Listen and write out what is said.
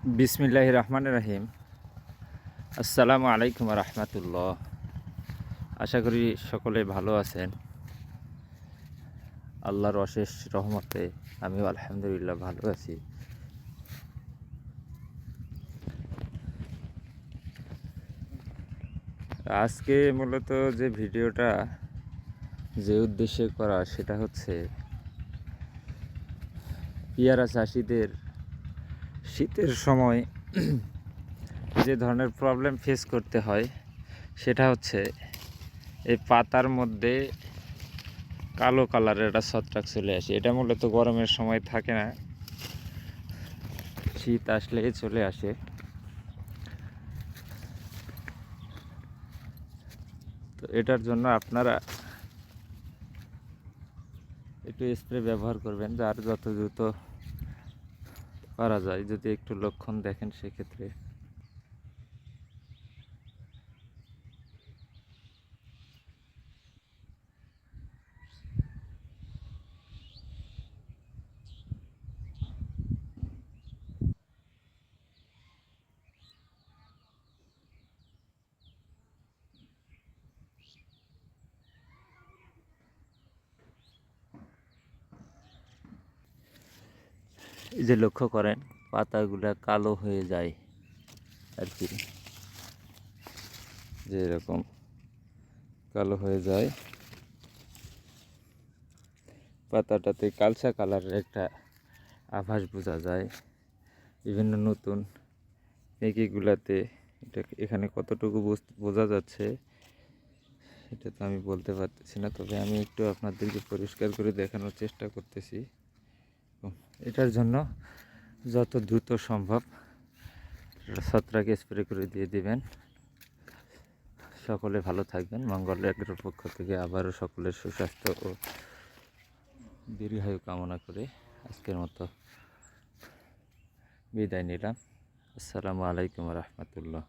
বিসমিল্লাহ রহমান রাহিম। আসসালামু আলাইকুম রহমতুল্লাহ। আশা করি সকলে ভালো আছেন। আল্লাহর অশেষ রহমতে আমিও আলহামদুলিল্লাহ ভালো আছি। আজকে মূলত যে ভিডিওটা, যে উদ্দেশ্যে করা, সেটা হচ্ছে পিয়ারা চাষিদের শীতের সময় যে ধরনের প্রবলেম ফেস করতে হয়, সেটা হচ্ছে এই পাতার মধ্যে কালো কালারের একটা ছত্রাক চলে আসে। এটা মূলত গরমের সময় থাকে না। শীত আসলে চলে আসে। তো এটার জন্য আপনারা একটু স্প্রে ব্যবহার করবেন, যার যত দ্রুত করা যায় যদি একটু লক্ষণ দেখেন সেক্ষেত্রে। এই যে লক্ষ্য করেন, পাতাগুলা কালো হয়ে যায় আর কি। যে এরকম কালো হয়ে যায়। পাতাটাতে কালচা কালারের একটা আভাস বোঝা যায়। বিভিন্ন নতুন পেঁকিগুলাতে এটা এখানে কতটুকু বোঝা যাচ্ছে সেটা তো আমি বলতে পারতেছি না। তবে আমি একটু আপনাদেরকে পরিষ্কার করে দেখানোর চেষ্টা করতেছি। এটার জন্য যত দ্রুত সম্ভব ছত্রাকে স্প্রে করে দিয়ে দিবেন। সকলে ভালো থাকবেন। মঙ্গল এগ্রোর পক্ষ থেকে আবারও সকলের সুস্বাস্থ্য ও দীর্ঘায়ু কামনা করে আজকের মতো বিদায় নিলাম। আসসালামু আলাইকুম রহমতুল্লাহ।